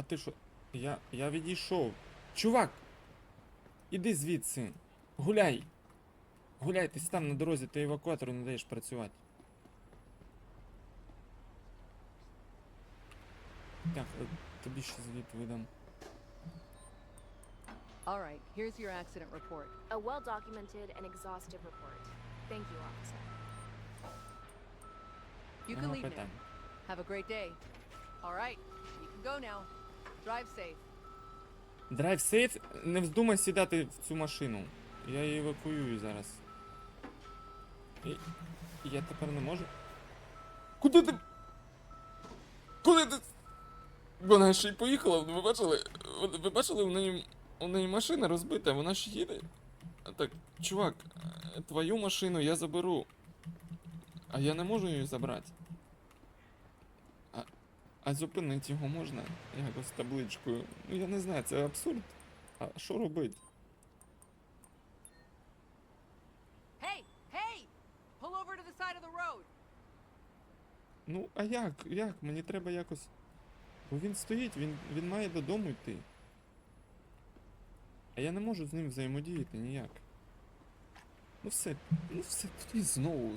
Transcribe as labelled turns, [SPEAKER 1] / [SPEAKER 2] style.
[SPEAKER 1] А ти що? Я. я відійшов. Чувак! Іди звідси. Гуляй. Гуляй, ти став на дорозі, ти евакуатору не даєш працювати. Так, е, тобі ще звіт видам.
[SPEAKER 2] All right, here's your accident report.
[SPEAKER 3] A well documented and exhaustive report. Thank you, officer.
[SPEAKER 2] You can leave now. Have a great day. All right, you can go now. Drive safe.
[SPEAKER 1] Драйв сейф, не вздумай сідати в цю машину. Я її евакуюю зараз. І, я тепер не можу. Куди ти? Куди ти? Вона ще й поїхала, ви бачили? Ви бачили, у неї, у неї машина розбита, вона ж їде. Так, чувак, твою машину я заберу. А я не можу її забрати. А, зупинити його можна якось табличкою. Ну я не знаю, це абсурд. А що робити?
[SPEAKER 2] Hey, hey! Pull over to the side of the road.
[SPEAKER 1] Ну, а як? Як? Мені треба якось. Бо він стоїть, він, він має додому йти. А я не можу з ним взаємодіяти ніяк. Ну все, ну все, тоді знову